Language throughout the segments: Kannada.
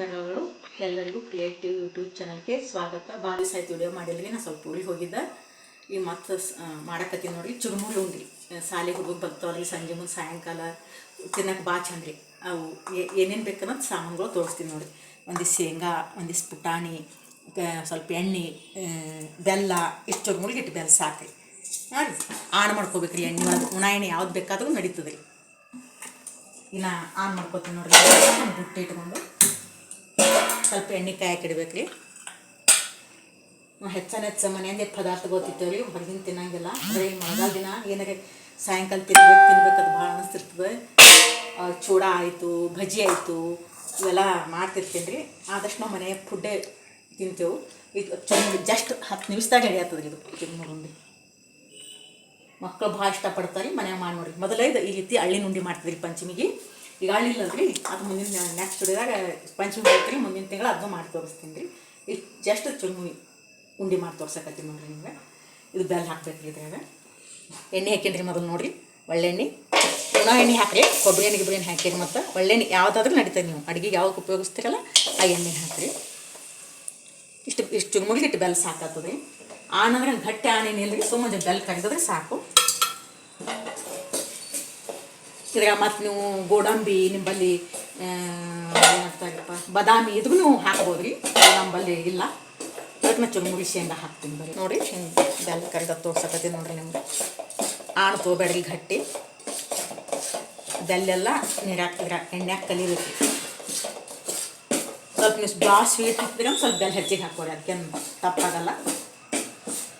ನಮಸ್ಕಾರಗಳು ಎಲ್ಲರಿಗೂ ಕ್ರಿಯೇಟಿವ್ ಯೂಟ್ಯೂಬ್ ಚಾನಲ್ಗೆ ಸ್ವಾಗತ. ಭಾರಿ ಸಾಯ್ತು ವಿಡಿಯೋ ಮಾಡಿದ್ರಿ ನಾನು ಸ್ವಲ್ಪ ಊರಿಗೆ ಹೋಗಿದ್ದೆ. ಈಗ ಮತ್ತೆ ಮಾಡಕತ್ತೀನಿ ನೋಡಿ ಚುರುಮುರಿ ಉಂಡ್ರಿ ಶಾಲೆಗೆ ಹೋಗೋಕೆ ಬರ್ತಾವಲ್ಲಿ ಸಂಜೆ ಮುಂದೆ ಸಾಯಂಕಾಲ ತಿನ್ನಕ್ಕೆ ಭಾಳ ಚಂದ ರೀ. ಅವು ಏನೇನು ಬೇಕನ್ನೋದು ಸಾಮಾನುಗಳು ತೋರಿಸ್ತೀನಿ ನೋಡ್ರಿ. ಒಂದಿಷ್ಟು ಶೇಂಗಾ, ಒಂದಿಷ್ಟು ಪುಟಾಣಿ ಸ್ವಲ್ಪ ಎಣ್ಣೆ ಬೆಲ್ಲ, ಇಷ್ಟು ಚುರುಮುರಿಗೆ ಇಟ್ಟು ಬೆಲ್ಲ ಸಾಕ್ರಿ ಹಾಂ ಆಣ್ ಮಾಡ್ಕೋಬೇಕ್ರಿ ಎಣ್ಣೆ ಒಳಗೆ. ಉಣ ಎಣ್ಣೆ ಯಾವ್ದು ಬೇಕಾದ್ರೂ ನಡೀತದೆ ರೀ. ಇನ್ನು ಆನ್ ಮಾಡ್ಕೊತೀನಿ ನೋಡ್ರಿ. ಬುಟ್ಟಿ ಇಟ್ಕೊಂಡು. ಸ್ವಲ್ಪ ಎಣ್ಣೆ ಕಾಯಕ್ಕೆ ರೀ ಹೆಚ್ಚನ ಹೆಚ್ಚ ಮನೆಯಿಂದ ಪದಾರ್ಥ ಗೊತ್ತಿತ್ತು ರೀ ಹೊರಗಿನ ತಿನ್ನಂಗಿಲ್ಲ. ಬರೀ ಮಳೆಗಾಲ ದಿನ ಏನಾರ ಸಾಯಂಕಾಲ ತಿನ್ಬೇಕು ತಿನ್ಬೇಕಂತ ಭಾಳ ಅನಿಸ್ತಿರ್ತದೆ ಚೂಡ ಆಯಿತು, ಭಜಿ ಆಯಿತು, ಇವೆಲ್ಲ ಮಾಡ್ತಿರ್ತೀನಿ ರೀ ಆದಷ್ಟು ನಾವು ಮನೆ ಫುಡ್ಡೇ ತಿಂತೇವೆ. ಇದು ಚೆನ್ನಾಗಿ ಜಸ್ಟ್ ಹತ್ತು ನಿಮಿಷದಾಗ ಹಿಡಿಯತ್ತದ ಇದು ಚುರುಮುರಿ ಉಂಡೆ ಮಕ್ಕಳು ಭಾಳ ಇಷ್ಟಪಡ್ತಾರೆ ಮನೆಯಾಗ ಮಾಡಿ ನೋಡ್ರಿ ಮೊದಲೇ ಇದು ಈ ರೀತಿ ಹಳ್ಳಿನ ಉಂಡೆ ಮಾಡ್ತಿದ್ರಿ ಪಂಚಮಿಗೆ. ಈಗ ಹಳ್ಳಿಲ್ಲ ರೀ ಅದು ಮುಂದಿನ ನೆಕ್ಸ್ಟ್ ಸ್ಟುಡಿಯೋದಾಗ ಪಂಚಮಿ ಬರ್ತೀರಿ ಮುಂದಿನ ತಿಂಗಳು ಅದನ್ನು ಮಾಡಿ ತೋರಿಸ್ತೀನಿ ರೀ. ಇಷ್ಟು ಜಸ್ಟ್ ಚುಮ್ಮಿ ಉಂಡೆ ಮಾಡಿ ತೋರ್ಸಕತ್ತೀನಿ ನೋಡ್ರಿ ನಿಮ್ಗೆ. ಇದು ಬೆಲ್ಲ ಹಾಕ್ಬೇಕು ಇದ್ರಾಗ. ಎಣ್ಣೆ ಹಾಕೇನ್ರಿ ಮೊದಲು ನೋಡಿರಿ ಒಳ್ಳೆಣ್ಣೆ ಒಣ ಎಣ್ಣೆ ಹಾಕ್ರಿ, ಕೊಬ್ಬರಿ ಎಣ್ಣೆ, ಗಿಬ್ಬರಿ ಎಣ್ಣೆ ಹಾಕಿರಿ ಮತ್ತು ಒಳ್ಳೆಣ್ಣೆ ಯಾವುದಾದ್ರೂ ನಡೀತದೆ ನೀವು. ಅಡುಗೆಗೆ ಯಾವಾಗ ಉಪಯೋಗಿಸ್ತೀರಲ್ಲ, ಆ ಎಣ್ಣೆ ಹಾಕ್ರಿ. ಇಷ್ಟು ಇಷ್ಟು ಚುಮ್ಮಿಗೆ ಇಟ್ಟು ಬೆಲ್ಲ ಸಾಕಾಗ್ತದೆ ಆನಂದ್ರೆ ಗಟ್ಟಿ ಆನೇನಿಲ್ಲ ರೀ ಸುಮ್ಮನೆ ಬೆಲ್ಲ ಕಡಿದ್ರೆ ಸಾಕು. ಇದ್ರಾಗ ಮತ್ತು ನೀವು ಗೋಡಂಬಿ ನಿಂಬಲ್ಲಿ ಆ, ಏನಂತಾರಪ್ಪ ಬಾದಾಮಿ ಇದನ್ನೂ ಹಾಕ್ಬೋದು. ರೀ ನಮ್ಮಲ್ಲಿ ಇಲ್ಲ. ಅದನ್ನ ಚುರುಮುರಿ ಶೇಂಗಾ ಹಾಕ್ತೀನಿ ಬರೀ. ನೋಡಿ ಹಿಂಗೆ ಬೆಲ್ಲ ಕರಿದ ತೋರ್ಸಕತ್ತೀನಿ ನೋಡ್ರಿ ನಿಮ್ಗೆ. ಆಣ್ ತೋಬೇಡ್ರಿ ಗಟ್ಟಿ. ಬೆಲ್ಲೆಲ್ಲ ನೀರಾಗ ಎಣ್ಣೆ ಎಣ್ಣೆಗೆ ಕಲಿಬೇಕು ಸ್ವಲ್ಪ ನೀವು ಭಾಳ ಸ್ವೀಟ್ ಹಾಕ್ತೀರ ಸ್ವಲ್ಪ ಬೆಲ್ಲ ಹೆಚ್ಚಿಗೆ ಹಾಕೋರಿ ಅದಕ್ಕೇನು ತಪ್ಪಾಗಲ್ಲ.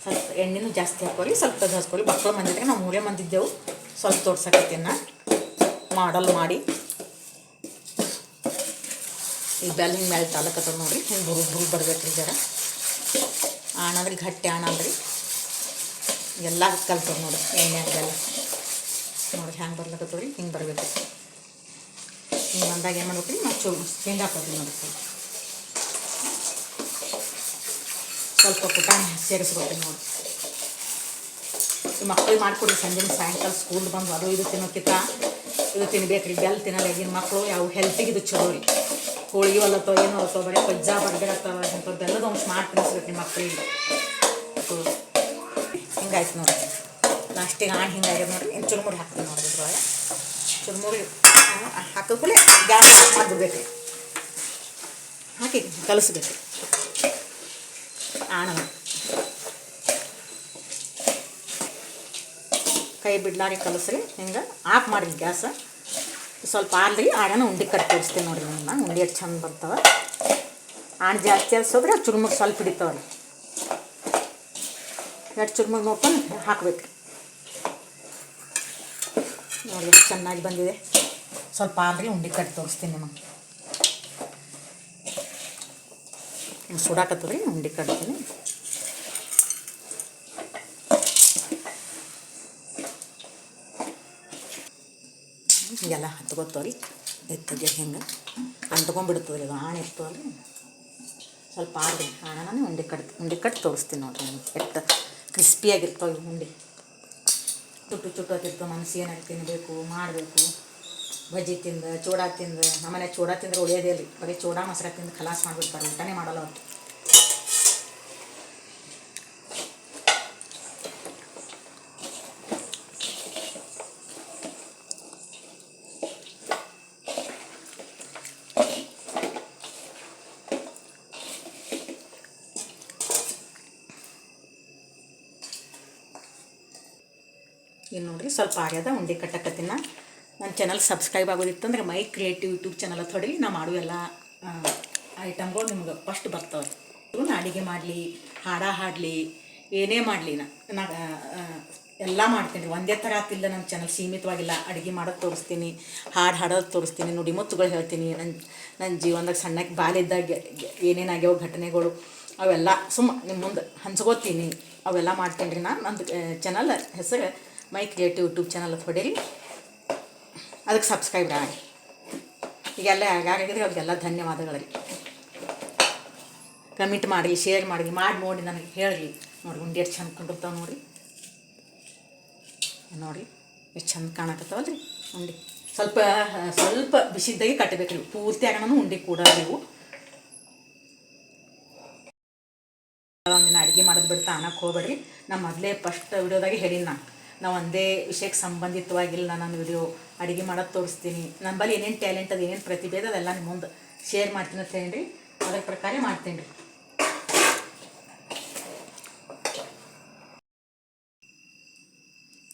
ಸ್ವಲ್ಪ ಎಣ್ಣೆನೂ ಜಾಸ್ತಿ ಹಾಕೋರಿ ಸ್ವಲ್ಪ ಹಚ್ಕೊಳ್ಳಿ. ಮಕ್ಕಳು ಮಂದಿದ್ರೆ ನಾವು ಮೂರೇ ಮಂದಿದ್ದೆವು. ಸ್ವಲ್ಪ ತೋರ್ಸಕತ್ತೀನಿ ಮಾಡಲ್ ಮಾಡಿ. ಈ ಬೆಲ್ಲ ಹಿಂಗೆ ಮೇಲೆ ತಾಲಕತ್ತದ ನೋಡ್ರಿ, ಹಿಂಗೆ ಬುರು ಬುರು ಬರ್ಬೇಕ್ರಿ ಜರ ಆಣಂದ್ರೆ ಗಟ್ಟಿ ಆಣಲ್ರಿ ಎಲ್ಲ ಕಲ್ತದ ನೋಡ್ರಿ, ಎಣ್ಣೆ ಬೆಲ್ಲ ನೋಡ್ರಿ ಹ್ಯಾಂಗೆ ಬರ್ಲಕತ್ತವ್ರಿ ಹಿಂಗೆ ಬರಬೇಕು ಹಿಂಗೆ ಬಂದಾಗ ಏನು ಮಾಡ್ಬೇಕು ರೀ ನಾವು ಚೂ ಶೇಂಗಾ ಹಾಕೋತೀವಿ ನೋಡ್ರಿ ಸ್ವಲ್ಪ. ಸ್ವಲ್ಪ ಪುಟಾಣಿ ಸೇರಿಸ್ಬೇಕು ನೋಡಿ ಈ ಮಕ್ಕಳಿಗೆ ಮಾಡಿಕೊಡ್ರಿ ಸಂಜೆ ಸಾಯಂಕಾಲ ಸ್ಕೂಲ್ ಬಂದು ಅದು ಇದು ತಿನ್ನೋಕ್ಕಿಂತ ಇದು ತಿನ್ಬೇಕ್ರಿ ಬೆಲ್ಲ ತಿನ್ನಲ್ಲ ಈಗಿನ ಮಕ್ಕಳು ಯಾವ ಹೆಲ್ತಿಗೆ ಇದು ಚಲೋ ರೀ. ಹೋಳಿಗೆ ಹೊಲತ್ತೋ, ಏನು ಹೊಲತ್ತೋ, ಬರೀ ಪಜ್ಜಾ ಬರ್ಗರ್ ಆಗ್ತಾವ. ಅಂಥದ್ದೆಲ್ಲದ ಒಂದು ಸ್ಮಾರ್ಟ್ ತಿನ್ಸ್ಬೇಕು ನಿಮ್ಮ ಮಕ್ಕಳಿಗೆ ಹಿಂಗಾಯ್ತು ನೋಡಿ ಲಾಸ್ಟಿಗೆ ಆಣ್ ಹಿಂಗಾಗ್ಯದ ನೋಡ್ರಿ. ಇನ್ನು ಚುರುಮುರಿ ಹಾಕ್ತೀನಿ ನೋಡಿ ಇದ್ರೊಳಗೆ. ಚುರುಮುರಿ ಹಾಕಿದ ಕೂಡಲೇ ಗ್ಯಾಸ್ ಮಾಡಿಬಿಡ್ಬೇಕು ಹಾಕಿ, ಕಲಿಸ್ಬೇಕು ಆಣನ ಕೈ ಬಿಡ್ಲಾರಿ ಕಲಸ್ರಿ. ಹಿಂಗೆ ಆಫ್ ಮಾಡಿರಿ ಗ್ಯಾಸ. ಸ್ವಲ್ಪ ಆಲ್ರಿ ಆಡನ ಉಂಡೆ ಕಟ್ ತೋರಿಸ್ತೀನಿ ನೋಡಿರಿ ನಿಮ್ಮನ್ನ ಉಂಡಿ ಎಷ್ಟು ಚಂದ ಬರ್ತವೆ. ಆಣ್ ಜಾಸ್ತಿ ಹಲ್ಸೋದ್ರೆ ಚುರುಮುಗ್ ಸ್ವಲ್ಪ ಹಿಡಿತಾವೆ ರೀ ಎರಡು ಚುರುಮುರಿ ನೋಡ್ಕೊಂಡು ಹಾಕ್ಬೇಕು. ನೋಡಿ ಎಷ್ಟು ಚೆನ್ನಾಗಿ ಬಂದಿದೆ. ಸ್ವಲ್ಪ ಆಲ್ರಿ ಉಂಡೆ ಕಟ್ ತೋರಿಸ್ತೀನಿ ನಿಮಗೆ. ಸುಡಾಕತ್ತದ್ರಿ, ಉಂಡೆ ಕಟ್ತೀನಿ. ಹಿಂಗೆಲ್ಲ ಹತ್ಕೋತಾವ್ರಿ ಎತ್ತಗೆ ಹಿಂಗೆ? ಅಂಟ್ಕೊಂಡ್ಬಿಡ್ತದ್ರಿ ಅದು ಆಣೆ ರೀ ಸ್ವಲ್ಪ ಆಡ್ರಿ. ನಾನು ಉಂಡೆ ಕಟ್ ಉಂಡೆ ಕಟ್ ತೋರಿಸ್ತೀನಿ ನೋಡ್ರಿ ನಿಮ್ಗೆ. ಎಷ್ಟು ಕ್ರಿಸ್ಪಿಯಾಗಿರ್ತಾವೆ ಉಂಡೆ. ಚುಟ್ಟು ಚುಟ್ಟೋತಿರ್ತಾವೆ ಮನಸ್ಸು ಏನಾಗಿ ತಿನ್ನಬೇಕು ಮಾಡಬೇಕು. ಬಜ್ಜಿ ತಿಂದು, ಚೂಡಾ ತಿಂದು. ನಮ್ಮನೆ ಚೂಡಾ ತಿಂದ್ರೆ ಉಳಿಯೋದೇ ರೀ ಬರೀ ಚೂಡ, ಮೊಸರ ತಿಂದು ಖಲಾಸ್ ಮಾಡಿಬಿಡ್ತಾರೆ. ಊಟನೇ ಮಾಡಲ್ಲ ಅವ್ರು. ಇನ್ನು ನೋಡಿರಿ ಸ್ವಲ್ಪ ಆಗ್ಯದ, ಉಂಡೆ ಕಟ್ಟಕತ್ತಿನ. ನನ್ನ ಚಾನಲ್ ಸಬ್ಸ್ಕ್ರೈಬ್ ಆಗೋದಿತ್ತಂದ್ರೆ ಮೈ ಕ್ರಿಯೇಟಿವ್ ಯೂಟ್ಯೂಬ್ ಚಾನಲ್ ಹೊಡಿ ನಾ ಮಾಡುವ ಎಲ್ಲ ಐಟಮ್ಗಳು ನಿಮ್ಗೆ ಫಸ್ಟ್ ಬರ್ತಾವೆ. ನಾ ಅಡುಗೆ ಮಾಡಲಿ, ಹಾಡ ಹಾಡಲಿ, ಏನೇ ಮಾಡಲಿ ನಾ ಎಲ್ಲ ಮಾಡ್ತೀನಿ. ರೀ ಒಂದೇ ಥರ ಆತಿಲ್ಲ ನನ್ನ ಚಾನಲ್ ಸೀಮಿತವಾಗಿಲ್ಲ. ಅಡುಗೆ ಮಾಡೋದು ತೋರಿಸ್ತೀನಿ, ಹಾಡು ಹಾಡೋದು ತೋರಿಸ್ತೀನಿ, ನುಡಿ ಮುತ್ತುಗಳು ಹೇಳ್ತೀನಿ. ನನ್ನ ನನ್ನ ಜೀವನದಾಗ ಸಣ್ಣಕ್ಕೆ ಬಾಲಿದ್ದಾಗ ಏನೇನಾಗ್ಯಾವ ಘಟನೆಗಳು, ಅವೆಲ್ಲ ಸುಮ್ಮ ನಿಮ್ಮ ಮುಂದೆ ಹಂಚ್ಕೋತೀನಿ. ಅವೆಲ್ಲ ಮಾಡ್ತೀನಿ ರೀ ನಾನು, ನಂದು ಚಾನಲ್ ಹೆಸರು ಮೈ ಕ್ರಿಯೇಟಿವ್ ಯೂಟ್ಯೂಬ್ ಚಾನಲ್ ಹೊಡೀರಿ. ಅದಕ್ಕೆ ಸಬ್ಸ್ಕ್ರೈಬ್ ಆಗಿ ಈಗೆಲ್ಲ ಹಾಗಾಗಿದ್ರೆ ಅವ್ರಿಗೆಲ್ಲ ಧನ್ಯವಾದಗಳು ರೀ ಕಮೆಂಟ್ ಮಾಡಿ ಶೇರ್ ಮಾಡಿ ಮಾಡಿ ನೋಡಿ ನನಗೆ ಹೇಳ್ರಿ. ನೋಡಿ ಉಂಡೆ ಎಷ್ಟು ಚೆಂದ ಕೊಂಡಿರ್ತಾವೆ ನೋಡಿ ನೋಡಿ ಎಷ್ಟು ಚೆಂದ ಕಾಣಕತ್ತಾವಲ್ಲ ರೀ ಉಂಡೆ. ಸ್ವಲ್ಪ ಸ್ವಲ್ಪ ಬಿಸಿದ್ದಾಗಿ ಕಟ್ಟಬೇಕು ರೀ ಪೂರ್ತಿ ಆಗೋಣ ಉಂಡೆ ಕೂಡ ನೀವು ಅಡುಗೆ ಮಾಡೋದು ಬಿಡ್ತಾ ಅನ್ನಕ್ಕೆ ಹೋಗ್ಬೇಡ್ರಿ. ನಮ್ಮ ಮೊದಲೇ ಫಸ್ಟ್ ವಿಡಿಯೋದಾಗೆ ಹೇಳಿನ ನಾನು. ನಾವು ಒಂದೇ ವಿಷಯಕ್ಕೆ ಸಂಬಂಧಿತವಾಗಿಲ್ಲ, ನಾನು ವಿಡಿಯೋ ಅಡುಗೆ ಮಾಡೋದು ತೋರಿಸ್ತೀನಿ. ನನ್ನ ಬಳಿ ಏನೇನು ಟ್ಯಾಲೆಂಟ್ ಅದು, ಏನೇನು ಪ್ರತಿಭೆ ಅದ ಅದೆಲ್ಲ ನಿಮ್ಮ ಮುಂದೆ ಶೇರ್ ಮಾಡ್ತೀನಿ ಅಂತ ಹೇಳಿ ಅದ್ರ ಪ್ರಕಾರ ಮಾಡ್ತೀನಿ ರೀ.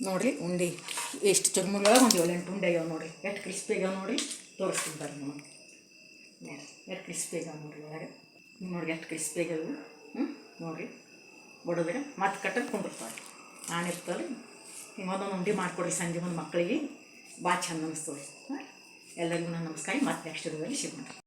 ನೋಡಿರಿ ಉಂಡೆ ಎಷ್ಟು ಚುರುಮುರೊಳಗೆ ಒಂದು ಏಳೆಂಟು ಉಂಡೆ ಆಗ್ಯಾವ ನೋಡಿರಿ. ಎಷ್ಟು ಕ್ರಿಸ್ಪಿ ಆಗ್ಯಾವ ನೋಡಿ ತೋರಿಸ್ತೀನಿ ಬರ್ರಿ ನಿಮಗೆ ಎಷ್ಟು ಕ್ರಿಸ್ಪಿ ಆಗ್ಯಾವ ನೋಡಿರಿ ಒಳಗೆ. ನೋಡಿರಿ ಎಷ್ಟು ಕ್ರಿಸ್ಪಿ ಆಗ್ಯಾವ. ಹ್ಞೂ ನೋಡಿರಿ. ಬಡಿದ್ರೆ ಮತ್ತೆ ಕಟ್ಟಕ್ಕೆ ಕುಂದಿರ್ತಾರೆ ಆಣಿರ್ತಾರೆ ಹಿಂಗೊಂದೊಂದು ಉಂಡೆ ಮಾಡಿಕೊಡ್ರಿ ಸಂಜೆ ಮುಂದೆ ಮಕ್ಕಳಿಗೆ. ಭಾಳ ಚೆಂದ ಅನ್ನಿಸ್ತದೆ ಎಲ್ಲರಿಗೂ ನಾನು ನಮಸ್ಕಾರ. ಮತ್ತೆ ನೆಕ್ಸ್ಟ್ ವಿಡಿಯೋದಲ್ಲಿ ಸಿಗೋಣ